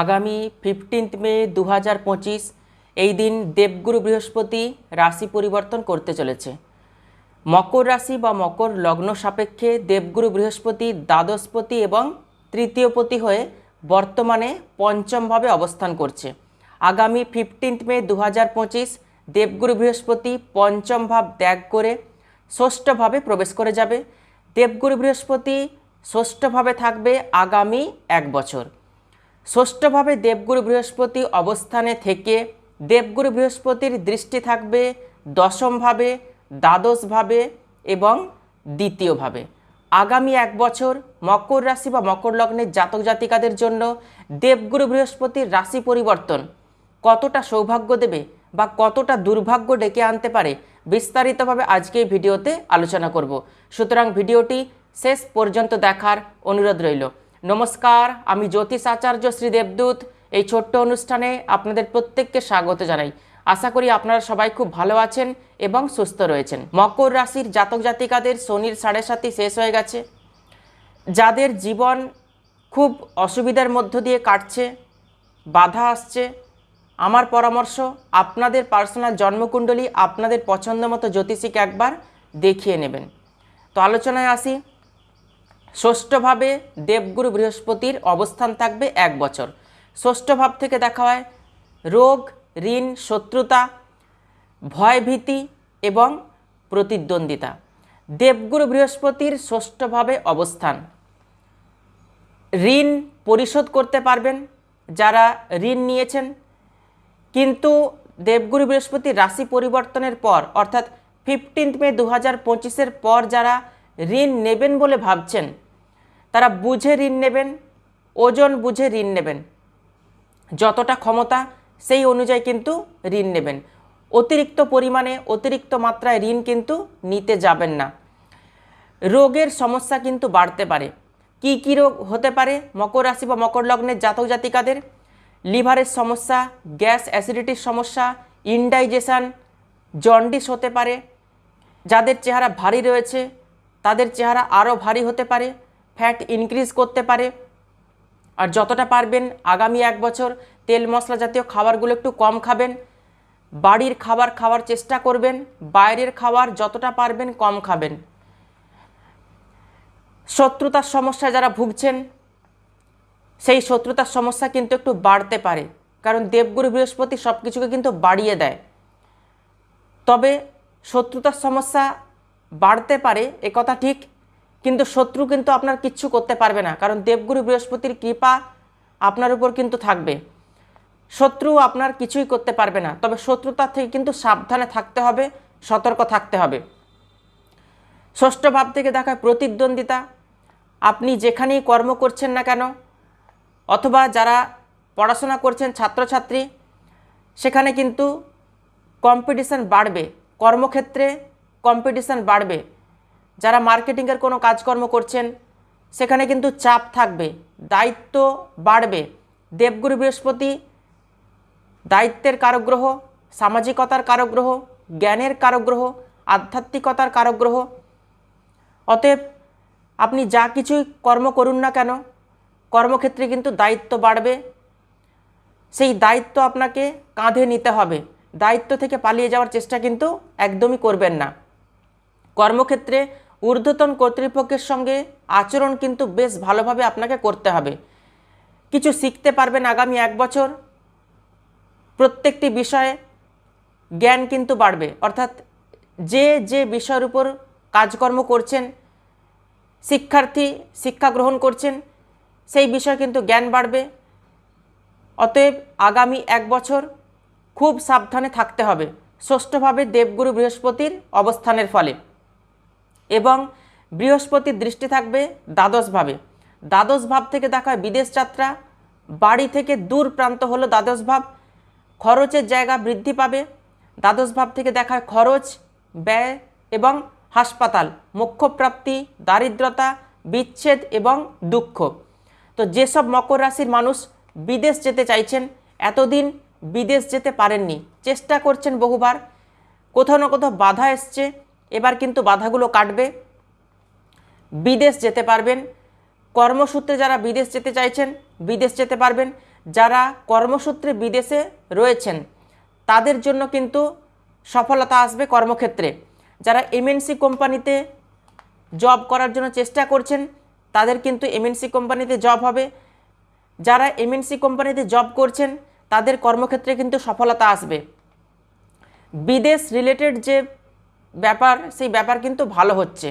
আগামী ফিফটিন্থ মে দু হাজার পঁচিশ এই দিন দেবগুরু বৃহস্পতি রাশি পরিবর্তন করতে চলেছে। মকর রাশি বা মকর লগ্ন সাপেক্ষে দেবগুরু বৃহস্পতি দ্বাদশপতি এবং তৃতীয়পতি হয়ে বর্তমানে পঞ্চমভাবে অবস্থান করছে। আগামী ফিফটিন্থ মে দু হাজার পঁচিশ দেবগুরু বৃহস্পতি পঞ্চম ভাব ত্যাগ করে ষষ্ঠভাবে প্রবেশ করে যাবে। দেবগুরু বৃহস্পতি ষষ্ঠভাবে থাকবে আগামী এক বছর। ষষ্ঠভাবে দেবগুরু বৃহস্পতি অবস্থানে থেকে দেবগুরু বৃহস্পতির দৃষ্টি থাকবে দশমভাবে, দ্বাদশভাবে এবং দ্বিতীয়ভাবে। আগামী এক বছর মকর রাশি বা মকর লগ্নের জাতক জাতিকাদের জন্য দেবগুরু বৃহস্পতির রাশি পরিবর্তন কতটা সৌভাগ্য দেবে বা কতটা দুর্ভাগ্য ডেকে আনতে পারে বিস্তারিতভাবে আজকে ভিডিওতে আলোচনা করব। সুতরাং ভিডিওটি শেষ পর্যন্ত দেখার অনুরোধ রইল। নমস্কার, আমি জ্যোতিষ আচার্য শ্রী দেবদূত। এই ছোট্ট অনুষ্ঠানে আপনাদের প্রত্যেককে স্বাগত জানাই। আশা করি আপনারা সবাই খুব ভালো আছেন এবং সুস্থ রয়েছেন। মকর রাশির জাতক জাতিকাদের শনির সাড়ে সাতই শেষ হয়ে গেছে। যাদের জীবন খুব অসুবিধার মধ্য দিয়ে কাটছে, বাধা আসছে, আমার পরামর্শ, আপনাদের পার্সোনাল জন্মকুণ্ডলী আপনাদের পছন্দ মতো জ্যোতিষীকে একবার দেখিয়ে নেবেন। তো আলোচনায় আসি। ষষ্ঠভাবে দেবগুরু বৃহস্পতির অবস্থান থাকবে এক বছর। ষষ্ঠ ভাব থেকে দেখা হয় রোগ, ঋণ, শত্রুতা, ভয়ভীতি এবং প্রতিদ্বন্দ্বিতা। দেবগুরু বৃহস্পতির ষষ্ঠভাবে অবস্থান। ঋণ পরিশোধ করতে পারবেন যারা ঋণ নিয়েছেন। কিন্তু দেবগুরু বৃহস্পতি রাশি পরিবর্তনের পর, অর্থাৎ ফিফটিন্থ মে দু হাজার পর যারা ঋণ নেবেন বলে ভাবছেন তারা বুঝে ঋণ নেবেন, ওজন বুঝে ঋণ নেবেন। যতটা ক্ষমতা, সেই অনুযায়ী কিন্তু ঋণ নেবেন। অতিরিক্ত পরিমাণে, অতিরিক্ত মাত্রায় ঋণ কিন্তু নিতে যাবেন না। রোগের সমস্যা কিন্তু বাড়তে পারে। কি কি রোগ হতে পারে? মকর রাশি বা মকর লগ্নের জাতক জাতিকাদের। লিভারের সমস্যা, গ্যাস অ্যাসিডিটির সমস্যা, ইনডাইজেশান, জন্ডিস হতে পারে। যাদের চেহারা ভারী রয়েছে, তাদের চেহারা আরও ভারী হতে পারে। ফ্যাট ইনক্রিজ করতে পারে। আর যতটা পারবেন আগামী এক বছর তেল মশলা জাতীয় খাবারগুলো একটু কম খাবেন। বাড়ির খাবার খাওয়ার চেষ্টা করবেন। বাইরের খাবার যতটা পারবেন কম খাবেন। শত্রুতার সমস্যা যারা ভুগছেন, সেই শত্রুতার সমস্যা কিন্তু একটু বাড়তে পারে। কারণ দেবগুরু বৃহস্পতি সব কিছুকে কিন্তু বাড়িয়ে দেয়। তবে শত্রুতার সমস্যা বাড়তে পারে, এ কথা ঠিক। কিন্তু শত্রু কিন্তু আপনার কিচ্ছু করতে পারবে না। কারণ দেবগুরু বৃহস্পতির কৃপা আপনার উপর কিন্তু থাকবে। শত্রু আপনার কিছুই করতে পারবে না। তবে শত্রুতার থেকে কিন্তু সাবধানে থাকতে হবে, সতর্ক থাকতে হবে। ষষ্ঠ ভাব থেকে দেখায় প্রতিদ্বন্দ্বিতা। আপনি যেখানেই কর্ম করছেন না কেন, অথবা যারা পড়াশোনা করছেন ছাত্রছাত্রী, সেখানে কিন্তু কম্পিটিশান বাড়বে। কর্মক্ষেত্রে কম্পিটিশান বাড়বে। যারা মার্কেটিংয়ের কোনো কাজকর্ম করছেন, সেখানে কিন্তু চাপ থাকবে, দায়িত্ব বাড়বে। দেবগুরু বৃহস্পতি দায়িত্বের কারগ্রহ, সামাজিকতার কারগ্রহ, জ্ঞানের কারগ্রহ, আধ্যাত্মিকতার কারগ্রহ। অতএব আপনি যা কিছুই কর্ম করুন না কেন, কর্মক্ষেত্রে কিন্তু দায়িত্ব বাড়বে। সেই দায়িত্ব আপনাকে কাঁধে নিতে হবে। দায়িত্ব থেকে পালিয়ে যাওয়ার চেষ্টা কিন্তু একদমই করবেন না। কর্মক্ষেত্রে ঊর্ধ্বতন কর্তৃপক্ষের সঙ্গে আচরণ কিন্তু বেশ ভালোভাবে আপনাকে করতে হবে। কিছু শিখতে পারবেন আগামী এক বছর। প্রত্যেকটি বিষয়ে জ্ঞান কিন্তু বাড়বে। অর্থাৎ যে যে বিষয়ের উপর কাজকর্ম করছেন, শিক্ষার্থী, শিক্ষা গ্রহণ করছেন, সেই বিষয়ে কিন্তু জ্ঞান বাড়বে। অতএব আগামী এক বছর খুব সাবধানে থাকতে হবে। ষষ্ঠভাবে দেবগুরু বৃহস্পতির অবস্থানের ফলে। এবং বৃহস্পতির দৃষ্টি থাকবে দ্বাদশভাবে দ্বাদশ ভাব থেকে দেখা হয় বিদেশ যাত্রা। বাড়ি থেকে দূর প্রান্ত হলো দ্বাদশ ভাব। খরচের জায়গা বৃদ্ধি পাবে। দ্বাদশ ভাব থেকে দেখা হয় খরচ, ব্যয় এবং হাসপাতাল, মোক্ষপ্রাপ্তি, দারিদ্রতা, বিচ্ছেদ এবং দুঃখ। তো যেসব মকর রাশির মানুষ বিদেশ যেতে চাইছেন, এতদিন বিদেশ যেতে পারেননি। চেষ্টা করছেন বহুবার। কোথাও না কোথাও বাধা এসছে। এবার কিন্তু বাধাগুলো কাটবে। বিদেশ যেতে পারবেন। কর্মসূত্রে যারা বিদেশ যেতে চাইছেন, বিদেশ যেতে পারবেন। যারা কর্মসূত্রে বিদেশে রয়েছেন, তাদের জন্য কিন্তু সফলতা আসবে কর্মক্ষেত্রে। যারা এমএনসি কোম্পানিতে জব করার জন্য চেষ্টা করছেন, তাদের কিন্তু এমএনসি কোম্পানিতে জব হবে। যারা এমএনসি কোম্পানিতে জব করছেন, তাদের কর্মক্ষেত্রে কিন্তু সফলতা আসবে। বিদেশ রিলেটেড যে ব্যাপার, সেই ব্যাপার কিন্তু ভালো হচ্ছে।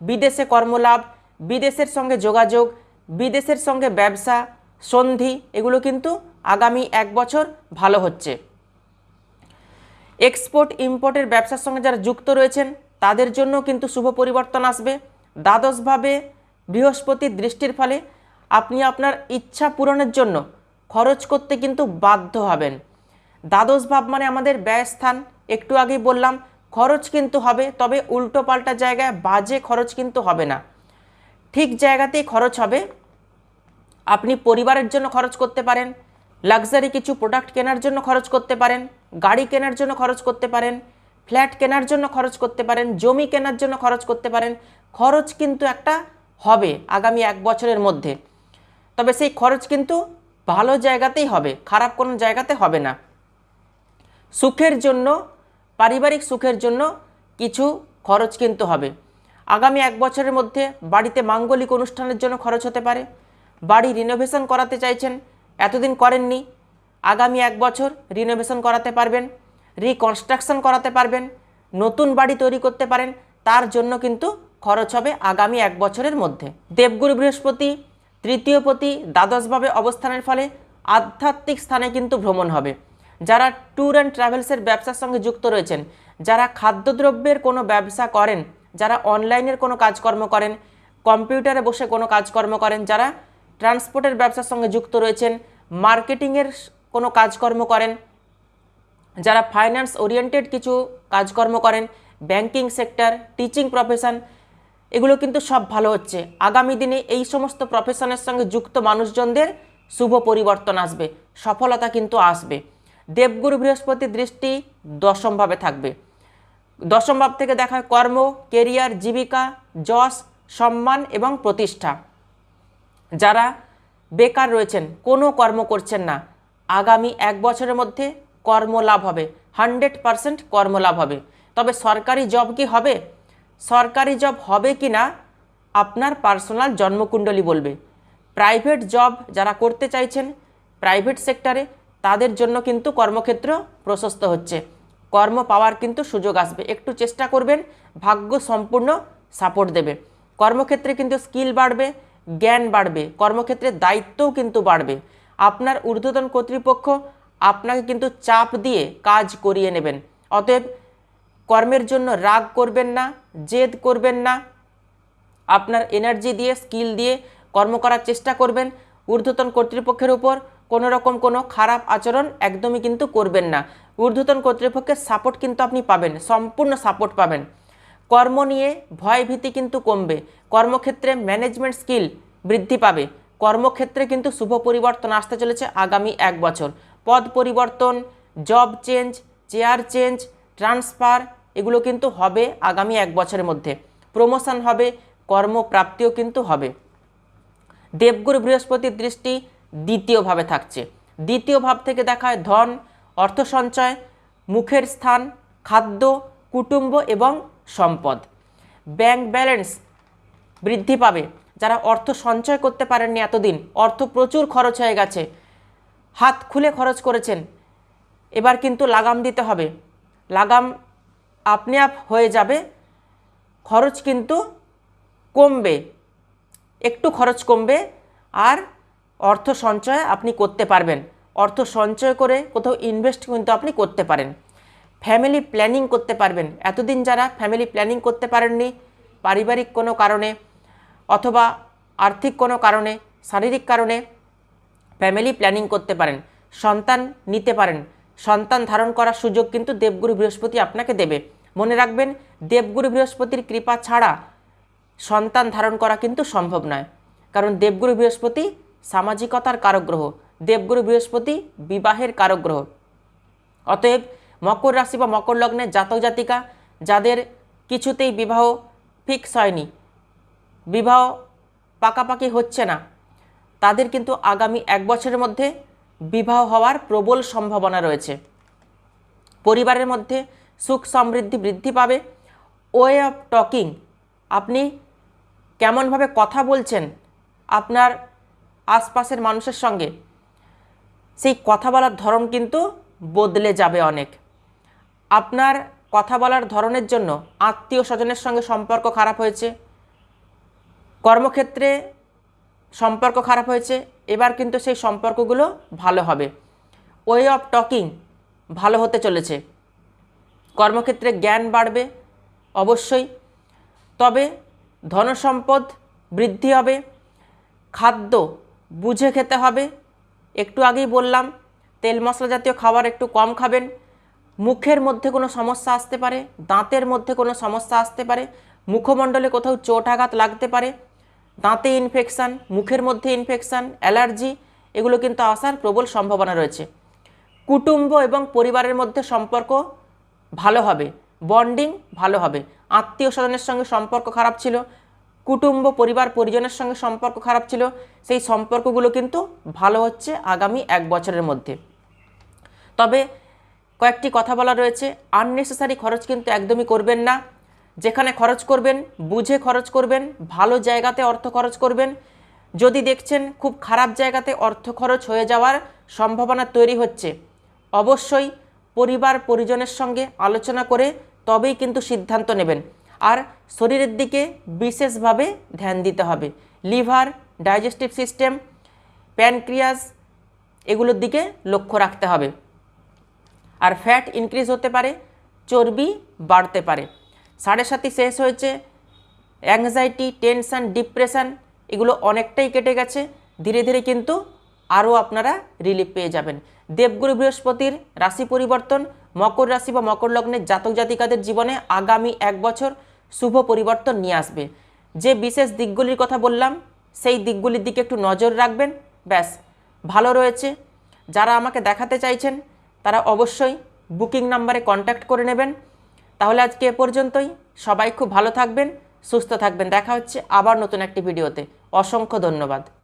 বিদেশে কর্মলাভ, বিদেশের সঙ্গে যোগাযোগ, বিদেশের সঙ্গে ব্যবসা, সন্ধি, এগুলো কিন্তু আগামী এক বছর ভালো হচ্ছে। এক্সপোর্ট, ইম্পোর্টের ব্যবসার সঙ্গে যারা যুক্ত রয়েছেন, তাদের জন্য কিন্তু শুভ পরিবর্তন আসবে। দ্বাদশভাবে বৃহস্পতির দৃষ্টির ফলে আপনি আপনার ইচ্ছা পূরণের জন্য খরচ করতে কিন্তু বাধ্য হবেন। দ্বাদশ ভাব মানে আমাদের ব্যয়স্থান। একটু আগেই বললাম খরচ কিন্তু হবে, তবে উল্টো পাল্টা জায়গায় বাজে খরচ কিন্তু হবে না। ঠিক জায়গাতেই খরচ হবে। আপনি পরিবারের জন্য খরচ করতে পারেন, লাক্সারি কিছু প্রোডাক্ট কেনার জন্য খরচ করতে পারেন, গাড়ি কেনার জন্য খরচ করতে পারেন, ফ্ল্যাট কেনার জন্য খরচ করতে পারেন, জমি কেনার জন্য খরচ করতে পারেন, খরচ কিন্তু একটা হবে আগামী এক বছরের মধ্যে। তবে সেই খরচ কিন্তু ভালো জায়গাতেই হবে, খারাপ কোনো জায়গাতে হবে না। সুখের জন্য পারিবারিক সুখের জন্য কিছু খরচ কিন্তু হবে। আগামী এক বছরের মধ্যে বাড়িতে মাঙ্গলিক অনুষ্ঠানের জন্য খরচ হতে পারে। বাড়ি রিনোভেশন করাতে চাইছেন, এতদিন করেননি। আগামী এক বছর রিনোভেশন করাতে পারবেন রিকনস্ট্রাকশন করাতে পারবেন, নতুন বাড়ি তৈরি করতে পারেন, তার জন্য কিন্তু খরচ হবে আগামী এক বছরের মধ্যে। দেবগুরু বৃহস্পতি তৃতীয়পতি দ্বাদশভাবে অবস্থানের ফলে আধ্যাত্মিক স্থানে কিন্তু ভ্রমণ হবে। যারা ট্যুর অ্যান্ড ট্রাভেলসের ব্যবসার সঙ্গে যুক্ত রয়েছেন, যারা খাদ্যদ্রব্যের কোনো ব্যবসা করেন, যারা অনলাইনের কোনো কাজকর্ম করেন কম্পিউটারে বসে কোনো কাজকর্ম করেন, যারা ট্রান্সপোর্টের ব্যবসার সঙ্গে যুক্ত রয়েছেন মার্কেটিংয়ের কোনো কাজকর্ম করেন, যারা ফাইন্যান্স ওরিয়েন্টেড কিছু কাজকর্ম করেন ব্যাংকিং সেক্টর টিচিং প্রফেশন এগুলো কিন্তু সব ভালো হচ্ছে। আগামী দিনে এই সমস্ত প্রফেশনের সঙ্গে যুক্ত মানুষজনদের শুভ পরিবর্তন আসবে, সফলতা কিন্তু আসবে। দেবগুরু বৃহস্পতির দৃষ্টি দশমভাবে থাকবে। দশম ভাব থেকে দেখা হয় কর্ম, কেরিয়ার, জীবিকা, যশ, সম্মান এবং প্রতিষ্ঠা। যারা বেকার রয়েছেন, কোনো কর্ম করছেন না। আগামী এক বছরের মধ্যে কর্মলাভ হবে। হান্ড্রেড পারসেন্ট কর্মলাভ হবে। তবে সরকারি জব কি হবে? সরকারি জব হবে কি না? আপনার পার্সোনাল জন্মকুণ্ডলী বলবে। প্রাইভেট জব যারা করতে চাইছেন, প্রাইভেট সেক্টরে তাদের জন্য কিন্তু কর্মক্ষেত্র প্রশস্ত হচ্ছে। কর্ম পাওয়ার কিন্তু সুযোগ আসবে। একটু চেষ্টা করবেন, ভাগ্য সম্পূর্ণ সাপোর্ট দেবে। কর্মক্ষেত্রে কিন্তু স্কিল বাড়বে, জ্ঞান বাড়বে, কর্মক্ষেত্রে দায়িত্বও কিন্তু বাড়বে। আপনার ঊর্ধ্বতন কর্তৃপক্ষ আপনাকে কিন্তু চাপ দিয়ে কাজ করিয়ে নেবেন। অতএব কর্মের জন্য রাগ করবেন না, জেদ করবেন না। আপনার এনার্জি দিয়ে স্কিল দিয়ে কর্ম করার চেষ্টা করবেন। ঊর্ধ্বতন কর্তৃপক্ষের উপর কোনো রকম কোনো খারাপ আচরণ একদমই কিন্তু করবেন না। ঊর্ধ্বতন কর্তৃপক্ষের সাপোর্ট কিন্তু আপনি পাবেন, সম্পূর্ণ সাপোর্ট পাবেন। কর্ম নিয়ে ভয় ভীতি কিন্তু কমবে, কর্মক্ষেত্রে ম্যানেজমেন্ট স্কিল বৃদ্ধি পাবে। কর্মক্ষেত্রে কিন্তু শুভ পরিবর্তন আসতে চলেছে আগামী এক বছর। পদ পরিবর্তন job change chair change transfer এগুলো কিন্তু হবে আগামী এক বছরের মধ্যে। প্রমোশন হবে, কর্মপ্রাপ্তিও কিন্তু হবে। দেবগুরু বৃহস্পতির দৃষ্টি দ্বিতীয়ভাবে থাকছে। দ্বিতীয় ভাব থেকে দেখায় ধন, অর্থ সঞ্চয়, মুখের স্থান, খাদ্য, কুটুম্ব এবং সম্পদ। ব্যাংক ব্যালেন্স বৃদ্ধি পাবে। যারা অর্থ সঞ্চয় করতে পারেননি এতদিন, অর্থ প্রচুর খরচ হয়ে গেছে। হাত খুলে খরচ করেছেন। এবার কিন্তু লাগাম দিতে হবে। লাগাম আপনি আপ হয়ে যাবে। খরচ কিন্তু কমবে। একটু খরচ কমবে। আর অর্থ সঞ্চয় আপনি করতে পারবেন। অর্থ সঞ্চয় করে কোথাও ইনভেস্ট কিন্তু আপনি করতে পারেন। ফ্যামিলি প্ল্যানিং করতে পারবেন। এতদিন যারা ফ্যামিলি প্ল্যানিং করতে পারেননি, পারিবারিক কোনো কারণে অথবা আর্থিক কোনো কারণে, শারীরিক কারণে ফ্যামিলি প্ল্যানিং করতে পারেন। সন্তান নিতে পারেন। সন্তান ধারণ করার সুযোগ কিন্তু দেবগুরু বৃহস্পতি আপনাকে দেবে। মনে রাখবেন, দেবগুরু বৃহস্পতির কৃপা ছাড়া সন্তান ধারণ করা কিন্তু সম্ভব নয়। কারণ দেবগুরু বৃহস্পতি সামাজিকতার কারক গ্রহ দেবগুরু বৃহস্পতি বিবাহের কারক গ্রহ অতএব মকর রাশি বা মকর লগ্নের জাতক জাতিকা, যাদের কিছুতেই বিবাহ ফিক্স হয়নি, বিবাহ পাকাপাকি হচ্ছে না, তাদের কিন্তু আগামী এক বছরের মধ্যে বিবাহ হওয়ার প্রবল সম্ভাবনা রয়েছে। পরিবারের মধ্যে সুখ সমৃদ্ধি বৃদ্ধি পাবে। ওয়ে অফ টকিং আপনি কেমনভাবে কথা বলছেন, আপনার আশপাশের মানুষের সঙ্গে। সেই কথা বলার ধরন কিন্তু বদলে যাবে অনেক। আপনার কথা বলার ধরনের জন্য আত্মীয় স্বজনের সঙ্গে সম্পর্ক খারাপ হয়েছে। কর্মক্ষেত্রে সম্পর্ক খারাপ হয়েছে। এবার কিন্তু সেই সম্পর্কগুলো ভালো হবে। ওয়ে অফ টকিং ভালো হতে চলেছে। কর্মক্ষেত্রে জ্ঞান বাড়বে অবশ্যই। তবে ধনসম্পদ বৃদ্ধি হবে। খাদ্য বুঝে খেতে হবে। একটু আগেই বললাম, তেল মশলা জাতীয় খাবার একটু কম খাবেন। মুখের মধ্যে কোনো সমস্যা আসতে পারে, দাঁতের মধ্যে কোনো সমস্যা আসতে পারে, মুখমণ্ডলে কোথাও চোট আঘাত লাগতে পারে, দাঁতে ইনফেকশান মুখের মধ্যে ইনফেকশান অ্যালার্জি এগুলো কিন্তু আসার প্রবল সম্ভাবনা রয়েছে। কুটুম্ব এবং পরিবারের মধ্যে সম্পর্ক ভালো হবে বন্ডিং ভালো হবে। আত্মীয় স্বজনের সঙ্গে সম্পর্ক খারাপ ছিল কুটুম্ব পরিবার পরিজনের সঙ্গে সম্পর্ক খারাপ ছিল। সেই সম্পর্কগুলো কিন্তু ভালো হচ্ছে আগামী এক বছরের মধ্যে। তবে কয়েকটি কথা বলা রয়েছে। আননেসেসারি খরচ কিন্তু একদমই করবেন না। যেখানে খরচ করবেন, বুঝে খরচ করবেন, ভালো জায়গাতে অর্থ খরচ করবেন। যদি দেখছেন খুব খারাপ জায়গাতে অর্থ খরচ হয়ে যাওয়ার সম্ভাবনা তৈরি হচ্ছে, অবশ্যই পরিবার পরিজনের সঙ্গে আলোচনা করে তবেই কিন্তু সিদ্ধান্ত নেবেন। আর শরীরের দিকে বিশেষভাবে ধ্যান দিতে হবে। লিভার, ডাইজেস্টিভ সিস্টেম, প্যানক্রিয়াস, এগুলোর দিকে লক্ষ্য রাখতে হবে। আর ফ্যাট ইনক্রিজ হতে পারে, চর্বি বাড়তে পারে। সাড়ে সাতি শেষ হয়েছে, অ্যাংজাইটি, টেনশন, ডিপ্রেশন এগুলো অনেকটাই কেটে গেছে। ধীরে ধীরে কিন্তু আরও আপনারা রিলিফ পেয়ে যাবেন। দেবগুরু বৃহস্পতির রাশি পরিবর্তন, মকর রাশি বা মকর লগ্নের জাতক জাতিকাদের জীবনে আগামী এক বছর শুভ পরিবর্তন নিয়ে আসবে। যে বিশেষ দিকগুলির কথা বললাম, সেই দিকগুলির দিকে একটু নজর রাখবেন। ব্যাস, ভালো রয়েছে। যারা আমাকে দেখাতে চাইছেন, তারা অবশ্যই বুকিং নাম্বারে কন্ট্যাক্ট করে নেবেন। তাহলে আজকে এ পর্যন্তই। সবাই খুব ভালো থাকবেন, সুস্থ থাকবেন। দেখা হচ্ছে আবার নতুন একটি ভিডিওতে। অসংখ্য ধন্যবাদ।